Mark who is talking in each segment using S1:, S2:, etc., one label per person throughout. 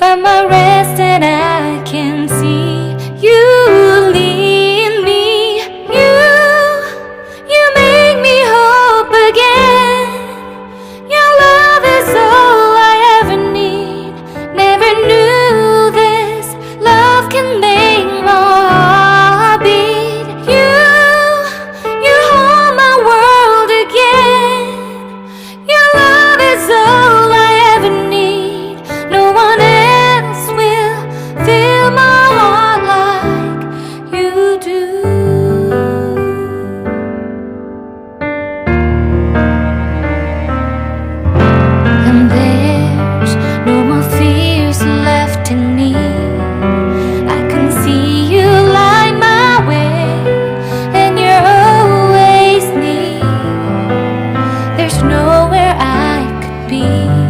S1: Find I'm arrested, I can
S2: be.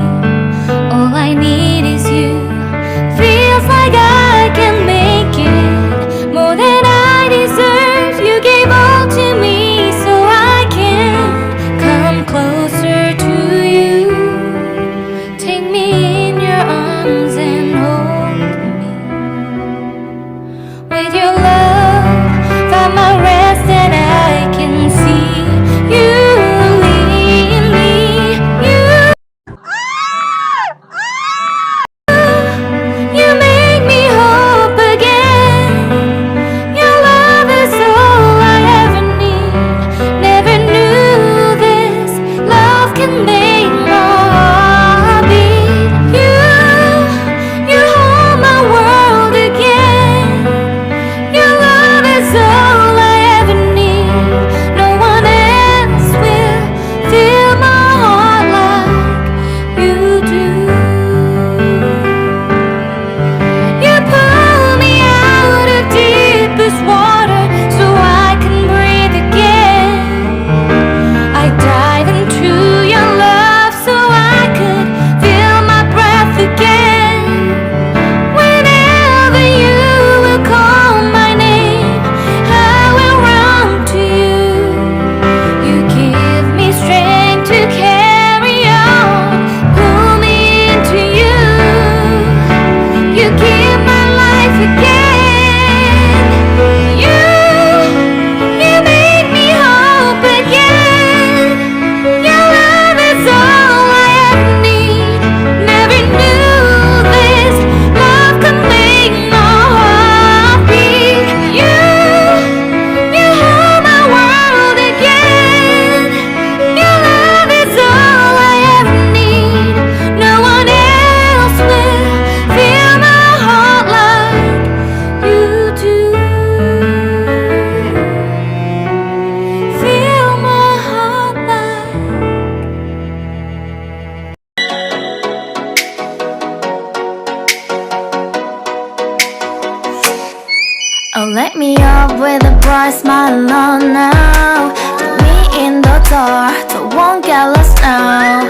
S2: Smile on now. To me in the dark, so won't get lost now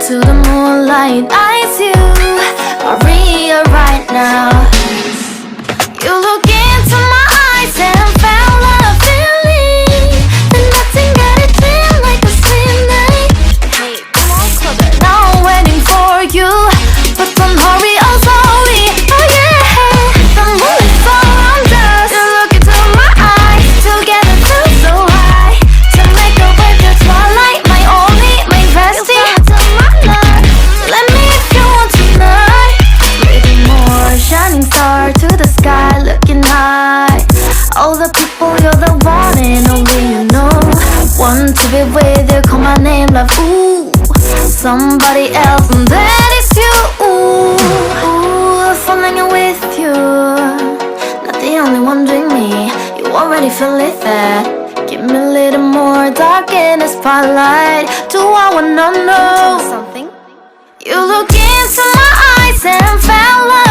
S2: To the moonlight, eyes you are real right now. You look my name love. Ooh Somebody else. And that is you. Ooh, ooh falling with you. Not the only one doing me. You already feel it there. Give me a little more dark in the spotlight. Do I wanna know something? You look into my eyes and fell like